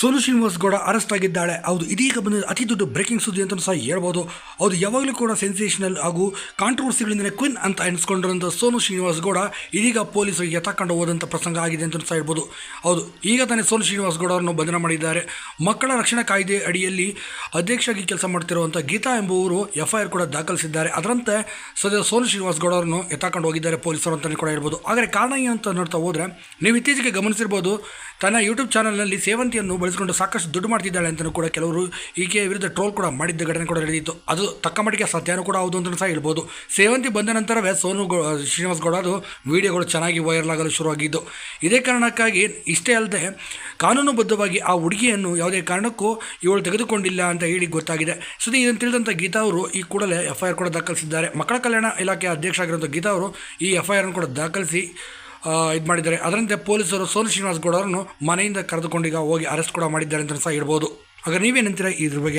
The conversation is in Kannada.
ಸೋನು ಶ್ರೀನಿವಾಸ್ ಗೌಡ ಅರೆಸ್ಟ್ ಆಗಿದ್ದಾಳೆ. ಹೌದು, ಇದೀಗ ಬಂದ ಅತಿ ದೊಡ್ಡ ಬ್ರೇಕಿಂಗ್ ಸುದ್ದಿ ಅಂತ ಸಹ ಹೇಳ್ಬೋದು. ಹೌದು, ಯಾವಾಗಲೂ ಕೂಡ ಸೆನ್ಸೇಷನಲ್ ಹಾಗೂ ಕಾಂಟ್ರವರ್ಸಿಗಳಿಂದ ಕ್ವಿನ್ ಅಂತ ಎನಿಸ್ಕೊಂಡಿರೋಂಥ ಸೋನು ಶ್ರೀನಿವಾಸ್ ಗೌಡ ಇದೀಗ ಪೊಲೀಸರಿಗೆ ಎತ್ತಾಕೊಂಡು ಹೋದಂಥ ಪ್ರಸಂಗ ಆಗಿದೆ ಅಂತ ಸಹ ಹೇಳ್ಬೋದು. ಹೌದು, ಈಗ ತಾನೇ ಸೋನು ಶ್ರೀನಿವಾಸ್ ಗೌಡ ಅವರನ್ನು ಬಂಧನ ಮಾಡಿದ್ದಾರೆ. ಮಕ್ಕಳ ರಕ್ಷಣಾ ಕಾಯ್ದೆ ಅಡಿಯಲ್ಲಿ ಅಧ್ಯಕ್ಷರಾಗಿ ಕೆಲಸ ಮಾಡ್ತಿರುವಂಥ ಗೀತಾ ಎಂಬುವರು ಎಫ್ ಐ ಕೂಡ ದಾಖಲಿಸಿದ್ದಾರೆ. ಅದರಂತೆ ಸದ್ಯ ಸೋನು ಶ್ರೀನಿವಾಸ್ ಗೌಡ ಅವರನ್ನು ಹೋಗಿದ್ದಾರೆ ಪೊಲೀಸರು ಅಂತಲೇ ಕೂಡ ಹೇಳ್ಬೋದು. ಆದರೆ ಕಾರಣ ಏನು ಅಂತ ನೋಡ್ತಾ ಹೋದರೆ, ನೀವು ಇತ್ತೀಚೆಗೆ ಗಮನಿಸಿರ್ಬೋದು, ತನ್ನ ಯೂಟ್ಯೂಬ್ ಚಾನಲ್ನಲ್ಲಿ ಸೇವಂತಿಯನ್ನು ಬಳಸಿಕೊಂಡು ಸಾಕಷ್ಟು ದುಡ್ಡು ಮಾಡ್ತಿದ್ದಾಳೆ ಅಂತಲೂ ಕೂಡ ಕೆಲವರು ಈಕೆ ವಿರುದ್ಧ ಟ್ರೋಲ್ ಕೂಡ ಮಾಡಿದ್ದ ಘಟನೆ ಕೂಡ ನಡೆದಿತ್ತು. ಅದು ತಕ್ಕ ಮಟ್ಟಿಗೆ ಸತ್ಯನೂ ಕೂಡ ಹೌದು ಅಂತಲೂ ಸಹ ಹೇಳ್ಬೋದು. ಸೇವಂತಿ ಬಂದ ನಂತರವೇ ಸೋನು ಗೌ ಶ್ರೀನಿವಾಸ್ ಗೌಡ ಅದು ವಿಡಿಯೋಗಳು ಚೆನ್ನಾಗಿ ವೈರಲ್ ಆಗಲು ಶುರುವಾಗಿದ್ದು. ಇದೇ ಕಾರಣಕ್ಕಾಗಿ ಇಷ್ಟೇ ಅಲ್ಲದೆ ಕಾನೂನುಬದ್ಧವಾಗಿ ಆ ಹುಡುಗಿಯನ್ನು ಯಾವುದೇ ಕಾರಣಕ್ಕೂ ಇವಳು ತೆಗೆದುಕೊಂಡಿಲ್ಲ ಅಂತ ಹೇಳಿ ಗೊತ್ತಾಗಿದೆ. ಸುದ್ದಿ ಇದನ್ನು ತಿಳಿದಂಥ ಗೀತಾ ಅವರು ಈ ಕೂಡಲೇ ಎಫ್ ಐ ಆರ್ ಕೂಡ ದಾಖಲಿಸಿದ್ದಾರೆ. ಮಕ್ಕಳ ಕಲ್ಯಾಣ ಇಲಾಖೆ ಅಧ್ಯಕ್ಷ ಆಗಿರುವಂಥ ಗೀತಾ ಅವರು ಈ ಎಫ್ ಐ ಕೂಡ ದಾಖಲಿಸಿ ಇದು ಮಾಡಿದ್ದಾರೆ. ಅದರಂತೆ ಪೊಲೀಸರು ಸೋನು ಶ್ರೀನಿವಾಸ್ ಗೌಡ ಅವರನ್ನು ಮನೆಯಿಂದ ಕರೆದುಕೊಂಡೀಗ ಹೋಗಿ ಅರೆಸ್ಟ್ ಕೂಡ ಮಾಡಿದ್ದಾರೆ ಅಂತ ಸಹ ಹೇಳ್ಬೋದು. ಆಗ ನೀವೇನಂತೀರ ಇದ್ರ ಬಗ್ಗೆ?